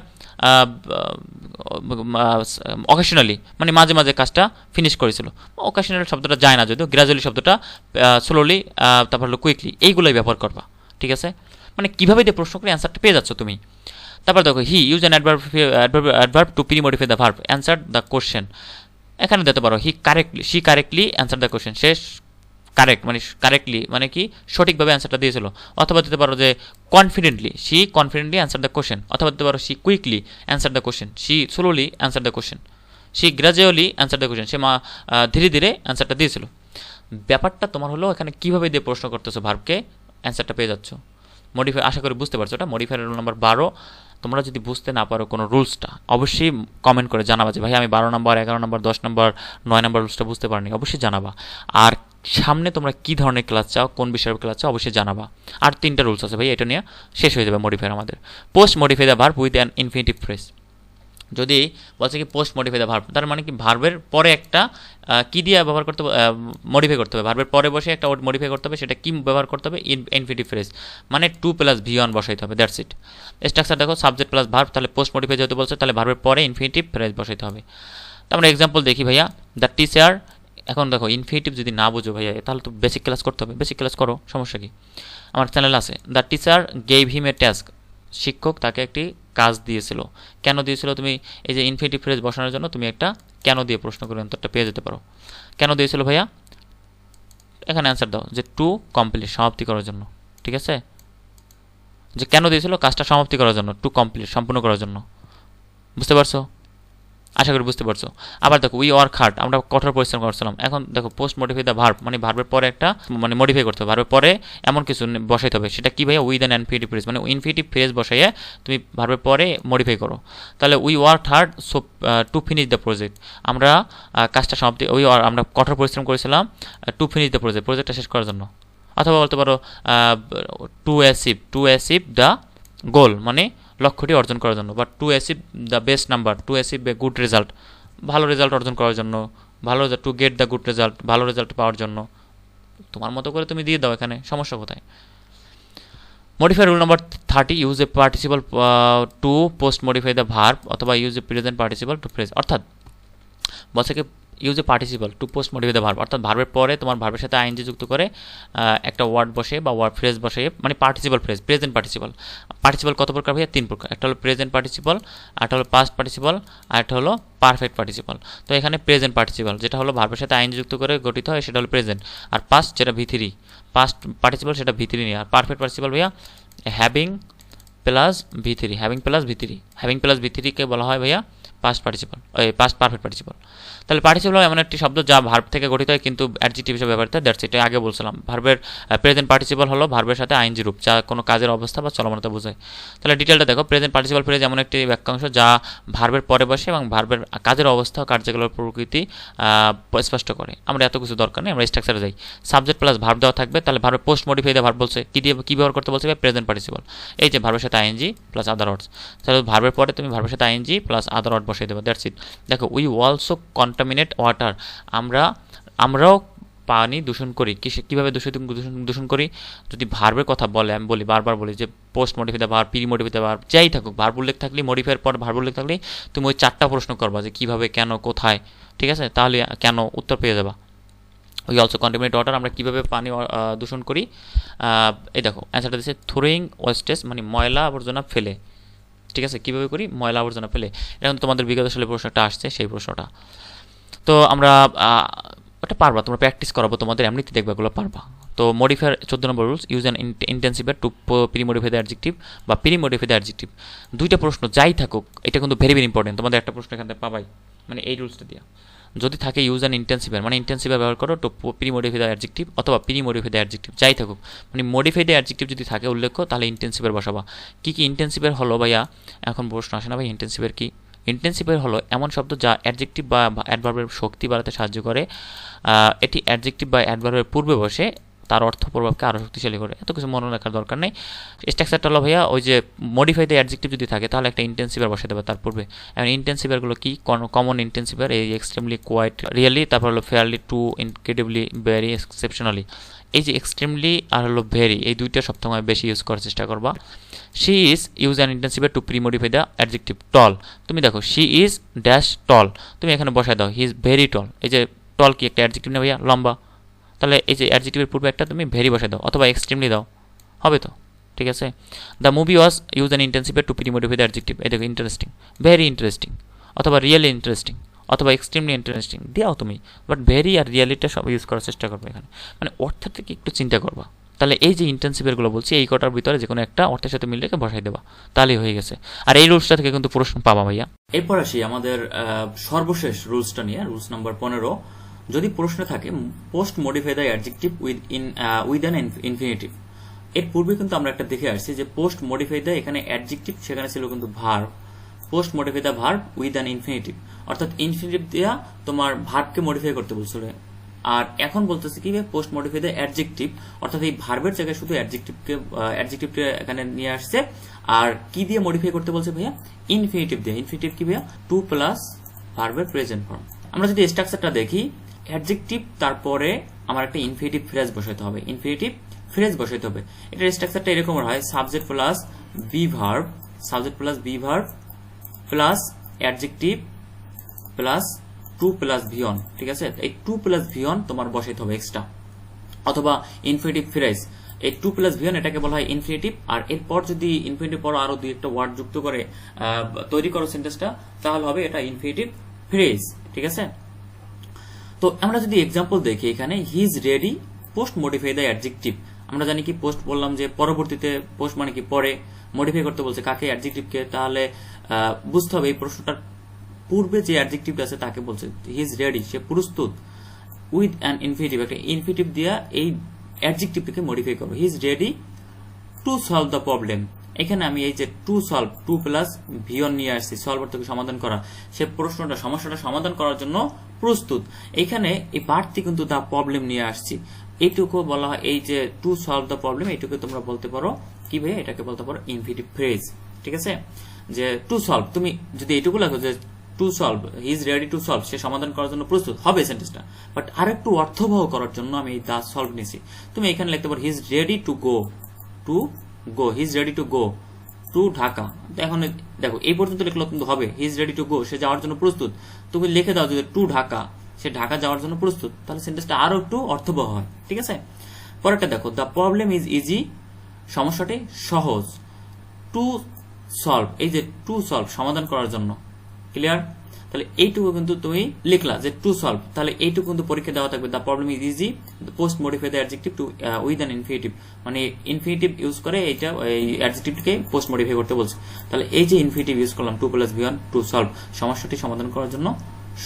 অকেশনালি মানে মাঝে মাঝে কাজটা ফিনিশ করেছিল। অকেশনাল শব্দটা যায় না যদিও গ্রাজুয়ালি শব্দটা স্লোলি তারপর হলো কুইকলি এইগুলোই ব্যবহার করবা, ঠিক আছে? মানে কীভাবে দিয়ে প্রশ্ন করে অ্যান্সারটা পেয়ে যাচ্ছ তুমি? তারপর দেখো he use an adverb adverb to pre modify the verb answer the question এখানে দিতে পারো he correctly she correctly answer the question শেষ কারেক্ট মানে কারেক্টলি মানে কি, সঠিকভাবে অ্যান্সারটা দিয়েছিল। অথবা দিতে পারো যে confidently she confidently answer the question অথবা দিতে পারো she quickly answer the question she slowly answer the question she gradually answer the question সে মা ধীরে ধীরে অ্যান্সারটা দিয়েছিল। ব্যাপারটা তোমার হলো, এখানে কীভাবে দিয়ে প্রশ্ন করতেছো ভার্বকে? অ্যান্সারটা পেয়ে যাচ্ছ। মডিফাই আশা করি বুঝতে পারছ ওটা মডিফাই রুল নাম্বার বারো। তোমরা যদি বুঝতে না পারো কোনো রুলসটা অবশ্যই কমেন্ট করে জানাবা যে, ভাই, আমি বারো নম্বর এগারো নম্বর দশ নম্বর নয় নম্বর রুলসটা বুঝতে পারিনি। অবশ্যই জানাবা। আর সামনে তোমরা কী ধরনের ক্লাস চাও, কোন বিষয়ের ক্লাস চাও, অবশ্যই জানাবা। আর তিনটা রুলস আছে ভাই, এটা নিয়ে শেষ হয়ে যাবে মডিফায়ার আমাদের। Post modify the verb with an infinitive phrase যদি বলছে কি পোস্ট মডিফাই দ্য ভার্ব তার মানে কি ভার্বের পরে একটা কি দিয়ে ব্যবহার করতে হবে মডিফাই করতে হবে। ভার্বের পরে বসে একটা ওয়ার্ড মডিফাই করতে হবে, সেটা কি ব্যবহার করতে হবে? ইন ইনফিনিটিভ ফ্রেজ মানে টু প্লাস ভি ওয়ান বসাইতে হবে দ্যাটস ইট স্ট্রাকচার দেখো সাবজেক্ট প্লাস ভার্ব তাহলে পোস্ট মডিফাই যেহেতু বলছে, তাহলে ভার্বের পরে ইনফিনিটিভ ফ্রেজ বসাইতে হবে। তো আমরা এক্সাম্পল দেখি ভাইয়া দ্য টিচার এখন দেখো ইনফিনিটিভ যদি না বুঝো ভাইয়া, তাহলে তো বেসিক ক্লাস করতে হবে। বেসিক ক্লাস করো, সমস্যা কি? আমার চ্যানেল আছে। The teacher gave him a task শিক্ষক তাকে একটি কাজ দিয়েছিল। কেন দিয়েছিল? তুমি এই যে ইনফিনিটিভ ফ্রেজ বসানোর জন্য তুমি একটা কেন দিয়ে প্রশ্ন করে অন্তরটা পেয়ে যেতে পারো। কেন দিয়েছিল ভাইয়া? এখানে অ্যান্সার দাও, যে টু কমপ্লিট সমাপ্তি করার জন্য। ঠিক আছে? যে কেন দিয়েছিল? কাজটা সমাপ্তি করার জন্য টু কমপ্লিট সম্পূর্ণ করার জন্য। বুঝতে পারছ? আশা করি বুঝতে পারছ। আবার দেখো উই ওয়ার্ক হার্ড আমরা কঠোর পরিশ্রম করছিলাম। এখন দেখো পোস্ট মডিফাই দ্য ভার্ব মানে ভার্বের পরে একটা মানে মডিফাই করতে হবে। ভার্বের পরে এমন কিছু বসাইতে হবে। সেটা কি ভাইয়া? উইথ অ্যান ইনফিনিটিভ ফ্রেজ মানে ইনফিনিটিভ ফ্রেজ বসাইয়ে তুমি ভার্বের পরে মডিফাই করো। তাহলে we work hard so to finish the project আমরা কাজটা সমাপ্তি ওই আমরা কঠোর পরিশ্রম করেছিলাম টু ফিনিশ দ্য প্রজেক্ট প্রজেক্টটা শেষ করার জন্য। অথবা বলতে পারো to achieve to achieve the goal মানে লক্ষ্যটি অর্জন করার জন্য। বা to achieve the best number to achieve a good result ভালো রেজাল্ট অর্জন করার জন্য, ভালো to get the good result ভালো রেজাল্ট পাওয়ার জন্য। তোমার মতো করে তুমি দিয়ে দাও এখানে, সমস্যা কোথায়? Modify rule number thirty use a participle to post modify the verb অথবা use a present participle to phrase অর্থাৎ বলছে কি use a participle to post modify the verb অর্থাৎ ভার্বের পরে তোমার ভার্বের সাথে আইনজি যুক্ত করে একটা ওয়ার্ড বসে বা ওয়ার্ড ফ্রেজ বসে মানে participle phrase present participle participle কত প্রকার ভাইয়া? তিন প্রকার। একটা হলো প্রেজেন্ট পার্টিসিপাল একটা হলো পাস্ট পার্টিসিপাল আর একটা হলো পারফেক্ট পার্টিসিপাল তো এখানে প্রেজেন্ট পার্টিসিপাল যেটা হলো ভার্বের সাথে আইন যুক্ত করে গঠিত হয়, সেটা হলো প্রেজেন্ট আর পাস্ট যেটা ভিথিরি পাস্ট পার্টিসিপাল সেটা ভিথিরি নিয়ে আর পারফেক্ট পার্টিসিপাল ভাইয়া having plus V three having plus V three having plus V থ্রিকে বলা হয় ভাইয়া পাস্ট পার্টিসিপাল এই পাস্ট পারফেক্ট পার্টিসিপাল তাহলে পার্টিসিপাল এমন একটি শব্দ যা ভার্ব থেকে গঠিত হয় কিন্তু অ্যাডজেক্টিভ হিসেবে ব্যবহৃত হয় দ্যাটস এটা আগে বলছিলাম। ভার্বের প্রেজেন্ট পার্টিসিপাল হলো ভার্বের সাথে আইনজি রূপ, যা কোনো কাজের অবস্থা বা চলমানতা বোঝায়। তাহলে ডিটেলটা দেখো প্রেজেন্ট পার্টিসিপাল ফ্রেজ এমন একটি বাক্যাংশ যা ভার্বের পরে বসে এবং ভার্বের কাজের অবস্থা কার্যকলাপ প্রকৃতি স্পষ্ট করে। আমরা এত কিছু দরকার নেই, আমরা স্ট্রাকচারে যাই। সাবজেক্ট প্লাস ভার্ব দেওয়া থাকবে, তাহলে ভার্বের পোস্ট মডিফাই দেওয়া ভার্ব বলছে, কি দিয়ে, কি ব্যবহার করতে বলছে প্রেজেন্ট পার্টিসিপাল এই যে ভার্বের সাথে আইএনজি প্লাস আদার ওয়ার্ডস তাহলে ভার্বের পরে তুমি ভার্বের সাথে আইএনজি প্লাস আদার ওয়ার্ড বসিয়ে দেবো দ্যাটস ইট দেখো উই অলসো কন্টামিনেট ওয়াটার আমরা, আমরাও পানি দূষণ করি। কিসে কীভাবে দূষিত, দূষণ দূষণ করি? যদি ভার্বের কথা বলে, আমি বলি, বারবার বলি যে post modify verb pre modify verb যাই থাকুক ভার্ব উল্লেখ থাকলে মডিফাইয়ের পর ভার্ব উল্লেখ থাকলে তুমি ওই চারটা প্রশ্ন করবা যে কীভাবে, কেন, কোথায়, ঠিক আছে? তাহলে কেন উত্তর পেয়ে যাবা। ওই অলসো কন্টামিনেট ওয়াটার আমরা কীভাবে পানি দূষণ করি? এই দেখো অ্যান্সারটা দিচ্ছে থ্রোয়িং ওয়েস্টেজ মানে ময়লা আবর্জনা ফেলে। ঠিক আছে, কীভাবে করি? ময়লা আবর্জনা ফেলে। এখন তোমাদের বিগত সালে প্রশ্নটা আসছে, সেই প্রশ্নটা। তো আমরা ওটা পারবা, তোমরা প্র্যাকটিস করাবো, তোমাদের এমনিতে দেখবে এগুলো পারবা। তো মডিফায়ার চোদ্দ নম্বর rules use an intensifier to pre modify the adjective বা প্রি মডিফাই দ্য অ্যাডজেক্টিভ দুইটা প্রশ্ন যাই থাকুক, এটা কিন্তু ভেরি ভেরি ইম্পর্টেন্ট তোমাদের একটা প্রশ্ন এখান থেকে পাবাই মানে এই রুলসটা দিয়া। যদি থাকে ইউজ অ্যান্ড ইন্টেন্সিভার মানে ইন্টেন্সিভার ব্যবহার করো তো প্রি মডিফাই দ্য অ্যাডজেক্টিভ অথবা প্রি মডিফাই দ্য অ্যাডজেক্টিভ যাই থাকুক। মানে মডিফাই দ্য অ্যাডজেক্টিভ যদি থাকে উল্লেখ্য, তাহলে ইন্টেন্সিভার বসাবা। কী কী ইন্টেন্সিভার হলো ভাইয়া? এখন প্রশ্ন আসে না ভাই ইন্টেন্সিভার কী? ইন্টেন্সিভার হলো এমন শব্দ যা অ্যাডজেক্টিভ বা অ্যাডভার্বের শক্তি বাড়াতে সাহায্য করে। এটি অ্যাডজেক্টিভ বা অ্যাডভার্বের পূর্বে বসে তার অর্থ প্রভাবকে আরও শক্তিশালী করে। এত কিছু মনে রাখার দরকার নেই। স্ট্রাকচারটা হলো ভাইয়া ওই যে মডিফাই দ্য অ্যাডজেক্টিভ যদি থাকে, তাহলে একটা ইন্টেন্সিভার বসে দেবে তার পূর্বে। এবং ইন্টেন্সিভারগুলো কি? কমন ইন্টেন্সিভার এই এক্সট্রিমলি কোয়াইট রিয়েলি তারপর হলো fairly to incredibly very exceptionally এই যে এক্সট্রিমলি আর হলো ভেরি এই দুইটা সবসময় বেশি ইউজ করার চেষ্টা করবা। She is use an intensifier to pre modify the adjective tall তুমি দেখো শি ইজ ড্যাশ টল তুমি এখানে বসায় দাও হি ইজ ভেরি টল এই যে টল কি একটা অ্যাডজেক্টিভ না ভাইয়া? লম্বা। তাহলে এই যে অ্যাডজেক্টিভের পূর্বে একটা তুমি ভেরি বসে দাও, অথবা এক্সট্রিমলি দাও, হবে তো, ঠিক আছে? The movie was use an intensifier to modify the adjective এই দেখো ইন্টারেস্টিং ভেরি ইন্টারেস্টিং অথবা রিয়েলি ইন্টারেস্টিং অথবা এক্সট্রিমলি ইন্টারেস্টিং দাও তুমি বাট ভেরি আর রিয়েলিটা সব ইউজ করার চেষ্টা করবে এখানে। মানে অর্থের থেকে একটু চিন্তা করবা। তাহলে এই যে ইন্টেন্সিভেরগুলো বলছি, এই কটার ভিতরে যে কোনো একটা অর্থের সাথে মিল বসাই দেবা, তাহলেই হয়ে গেছে। আর এই রুলসটা থেকে কিন্তু প্রশ্ন পাবা ভাইয়া। এরপর আসি আমাদের সর্বশেষ রুলসটা নিয়ে রুলস নাম্বার পনেরো যদি প্রশ্ন থাকে post modify the adjective with in with an infinitive এর পূর্বে কিন্তু আমরা একটা দেখে আসছি যে পোস্ট মডিফাই দ্য এখানে অ্যাডজেক্টিভ সেখানে ছিল কিন্তু verb post modify the verb with an infinitive অর্থাৎ ইনফিনিটিভ দিয়া তোমার ভার্বকে মডিফাই করতে বলছিল। আর এখন বলতেছে কি পোস্ট মডিফাই দ্য অ্যাডজেক্টিভ অর্থাৎ এই ভার্বের জায়গায় শুধু অ্যাডজেক্টিভকে অ্যাডজেক্টিভকে এখানে নিয়ে আসছে। আর কি দিয়ে মডিফাই করতে বলছে ভাইয়া? ইনফিনিটিভ দিয়ে। ইনফিনিটিভ কি ভাইয়া? টু প্লাস ভার্বের প্রেজেন্ট ফর্ম আমরা যদি স্ট্রাকচারটা দেখি অ্যাডজেক্টিভ তারপরে আমার একটা ইনফিনিটিভ ফ্রেজ বসাইতে হবে। ইনফিনিটিভ ফ্রেজ বসাইতে হবে। এটার স্ট্রাকচারটা এরকম হয় subject plus be verb subject plus be verb plus adjective plus to plus V one ঠিক আছে? এই টু প্লাস ভিয়ন তোমার বসাইতে হবে এক্সট্রা অথবা ইনফিনিটিভ ফ্রেজ এই টু প্লাস ভিয়ন এটাকে বলা হয় ইনফিনিটিভ আর এরপর যদি ইনফিনিটিভ পর আরও দুই একটা ওয়ার্ড যুক্ত করে তৈরি করো সেন্টেন্সটা তাহলে হবে এটা ইনফিনিটিভ ফ্রেজ ঠিক আছে? তো আমরা যদি এক্সাম্পল দেখি এখানে he is ready post modify the adjective আমরা জানি কি পোস্ট বললাম যে পরবর্তীতে পোস্ট মানে কি পরে মডিফাই করতে বলছে, কাকে অ্যাডজেক্টিভকে তাহলে বুঝতে হবে এই প্রশ্নটার পূর্বে যে অ্যাডজেক্টিভ আছে তাকে বলছে হি ইজ রেডি সে প্রস্তুত উইথ অ্যান ইনফিনিটিভ একটা ইনফিনিটিভ দিয়া এই অ্যাডজেক্টিভটাকে মডিফাই করব। He is ready to solve the problem এখানে আমি এই যে to solve, to plus V one নিয়ে আসছি সলভার থেকে সমাধান করা। সে প্রশ্নটা, সমস্যাটা সমাধান করার জন্য প্রস্তুত। এখানে এই বাড়তি কিন্তু দা প্রবলেম নিয়ে আসছি। এইটুকু বলা হয়, এই যে টু সলভ দ্য প্রবলেম এইটুকু তোমরা বলতে পারো। কি ভাই? এটাকে বলতে পারো ইনফিনিটিভ ফ্রেজ ঠিক আছে? যে টু সলভ, তুমি যদি এইটুকু লেখো যে to solve he is ready to solve সে সমাধান করার জন্য প্রস্তুত, হবে সেন্টেন্সটা বাট আরেকটু অর্থবহ করার জন্য আমি দা সলভ নিয়েছি। তুমি এখানে লিখতে পারো he is ready to go to go he is ready to go to Dhaka এখন দেখো, এই পর্যন্ত লিখলে কিন্তু হবে। He is ready to go সে যাওয়ার জন্য প্রস্তুত। তুমি লিখে দাও যদি টু ঢাকা সে ঢাকা যাওয়ার জন্য প্রস্তুত, তাহলে সেন্টেন্সটা আরও একটু অর্থবহ হয়। ঠিক আছে? পরেরটা দেখো দ্য প্রবলেম ইজ ইজি সমস্যাটি সহজ। টু সলভ এই যে টু সলভ সমাধান করার জন্য। ক্লিয়ার তাহলে এইটুকু কিন্তু তুমি লিখলা যে টু সলভ তাহলে এইটুকু কিন্তু পরীক্ষা দেওয়া থাকবে। The problem is easy post modify the adjective to with an infinitive মানে ইনফিনিটিভ ইউজ করে এইটা, এই অ্যাডজেক্টিভকে পোস্ট মডিফাই করতে বলছে। তাহলে এই যে ইনফিনিটিভ ইউজ করলাম to plus V one to solve সমস্যাটি সমাধান করার জন্য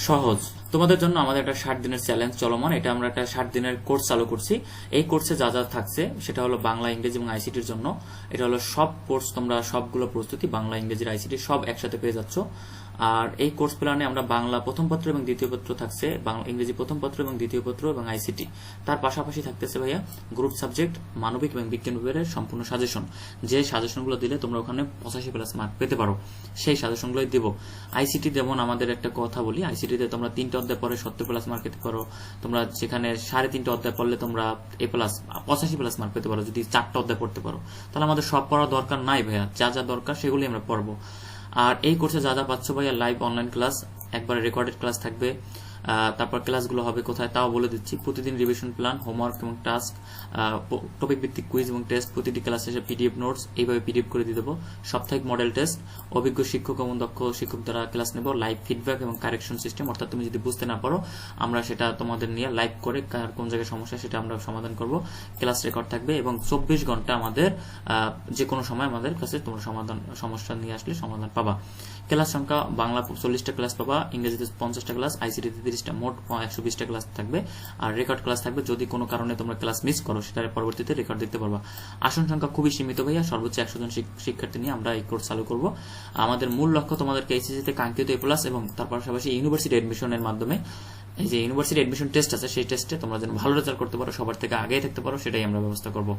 সহজ। তোমাদের জন্য আমাদের একটা ষাট দিনের চ্যালেঞ্জ চলমান। এটা আমরা একটা ষাট দিনের কোর্স চালু করছি। এই কোর্সে যা যা থাকছে, সেটা হলো বাংলা, ইংরেজি এবং আইসিটির জন্য। এটা হলো সব কোর্স তোমরা সবগুলো প্রস্তুতি বাংলা, ইংরেজির আইসিটি সব একসাথে পেয়ে যাচ্ছ। আর এই কোর্স প্ল্যানে আমরা বাংলা প্রথম পত্র এবং দ্বিতীয় পত্র থাকছে ইংরেজি প্রথম পত্র এবং দ্বিতীয় পত্র এবং আইসিটি তার পাশাপাশি থাকতেছে ভাইয়া গ্রুপ সাবজেক্ট মানবিক এবং বিজ্ঞান বিভাগের সম্পূর্ণ সাজেশন যে সাজেশনগুলো দিলে তোমরা ওখানে পঁচাশি প্লাস মার্ক পেতে পারো। সেই সাজেশনগুলোই দেবো। আইসিটি যেমন আমাদের একটা কথা বলি আইসিটিতে তোমরা তিনটা অধ্যায় পরে সত্তর প্লাস মার্ক পেতে পারো। তোমরা সেখানে সাড়ে তিনটা অধ্যায় পড়লে তোমরা এ প্লাস পঁচাশি প্লাস মার্ক পেতে পারো। যদি চারটা অধ্যায় পড়তে পারো। তাহলে আমাদের সব পড়া দরকার নাই ভাইয়া। যা যা দরকার সেগুলি আমরা পড়ব। আর এই কোর্সে যা যা পাচ্ছ ভাইয়া লাইভ অনলাইন ক্লাস একবারে রেকর্ডেড ক্লাস থাকবে। তারপর ক্লাসগুলো হবে কোথায় তাও বলে দিচ্ছি। প্রতিদিন রিভিশন প্ল্যান হোমওয়ার্ক এবং টাস্ক টপিক ভিত্তিক কুইজ এবং টেস্ট প্রতিটি ক্লাস শেষে পিডিএফ নোটস এইভাবে পিডিএফ করে দিয়ে দেবো। সাপ্তাহিক মডেল টেস্ট অভিজ্ঞ শিক্ষক এবং দক্ষ শিক্ষক দ্বারা ক্লাস নেব। লাইভ ফিডব্যাক এবং কারেকশন সিস্টেম অর্থাৎ তুমি যদি বুঝতে না পারো, আমরা সেটা তোমাদের নিয়ে লাইভ করে কার, কোন জায়গায় সমস্যা, সেটা আমরা সমাধান করব। ক্লাস রেকর্ড থাকবে এবং চব্বিশ ঘণ্টা আমাদের যে কোনো সময় আমাদের কাছে তোমরা সমাধান, সমস্যা নিয়ে আসলে সমাধান পাবা। ক্লাস সংখ্যা, বাংলা চল্লিশটা ক্লাস পাবা, ইংরেজিতে পঞ্চাশটা ক্লাস আইসিটিতে তিরিশটা মোট একশো বিশটা ক্লাস থাকবে আর রেকর্ড ক্লাস থাকবে যদি কোনো কারণে তোমরা ক্লাস মিস করো সেটার পরবর্তীতে রেকর্ড দেখতে পারবা। আসন সংখ্যা খুবই সীমিত ভাইয়া, সর্বোচ্চ একশো জন শিক- শিক্ষার্থী নিয়ে আমরা এই কোর্স চালু করব। আমাদের মূল লক্ষ্য তোমাদেরকে এইচএসিতে কাঙ্ক্ষিত এ প্লাস এবং তার পাশাপাশি ইউনিভার্সিটি এডমিশনের মাধ্যমে এই যে ইউনিভার্সিটি এডমিশন টেস্ট আছে, সেই টেস্টে তোমরা যেন ভালো রেজাল্ট করতে পারো, সবার থেকে আগেই থাকতে পারো, সেটাই আমরা ব্যবস্থা করব।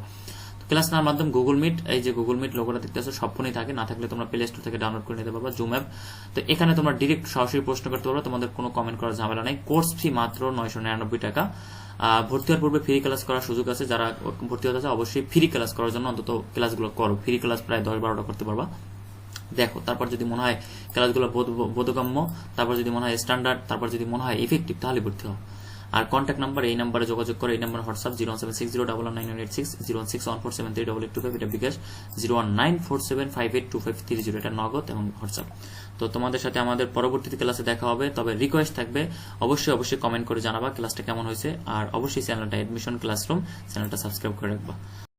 ক্লাস নেওয়ার মাধ্যমে গুগল মিট এই যে গুগল মিট লোগোটা দেখতে আসো সব থাকে, না থাকলে তোমরা প্লে স্টোর থেকে ডাউনলোড করে নিতে পারবা জুম অ্যাপ তো এখানে তোমরা ডিরেক্ট সরাসরি প্রশ্ন করতে পারো তোমাদের কোনো কমেন্ট করার ঝামেলা নেই। কোর্স ফি মাত্র নয়শো নিরানব্বই টাকা। ভর্তি হওয়ার পূর্বে ফ্রি ক্লাস করার সুযোগ আছে, যারা ভর্তি হতে আছে অবশ্যই ফ্রি ক্লাস করার জন্য অন্তত ক্লাসগুলো করো। ফ্রি ক্লাস প্রায় দশ বারোটা করতে পারবা। দেখো, তারপর যদি মনে হয় ক্লাসগুলো বোধ- বোধগম্য, তারপর যদি মনে হয় স্ট্যান্ডার্ড তারপর যদি মনে হয় ইফেক্টিভ তাহলে ভর্তি হও। আর কন্ট্যাক্ট নাম্বার এই নাম্বারে যোগাযোগ করে, এই number WhatsApp zero seven six zero double nine eight six zero six one four seven three double eight two five এটা bKash zero one nine four seven five eight two five three zero এটা নগদ এবং WhatsApp তো তোমাদের সাথে আমাদের পরবর্তীতে ক্লাসে দেখা হবে, তবে রিকোয়েস্ট থাকবে, অবশ্যই অবশ্যই কমেন্ট করে জানাবা ক্লাসটা কেমন হয়েছে, আর অবশ্যই চ্যানেলটা এডমিশন ক্লাসরুম চ্যানেলটা সাবস্ক্রাইব করে রাখবা।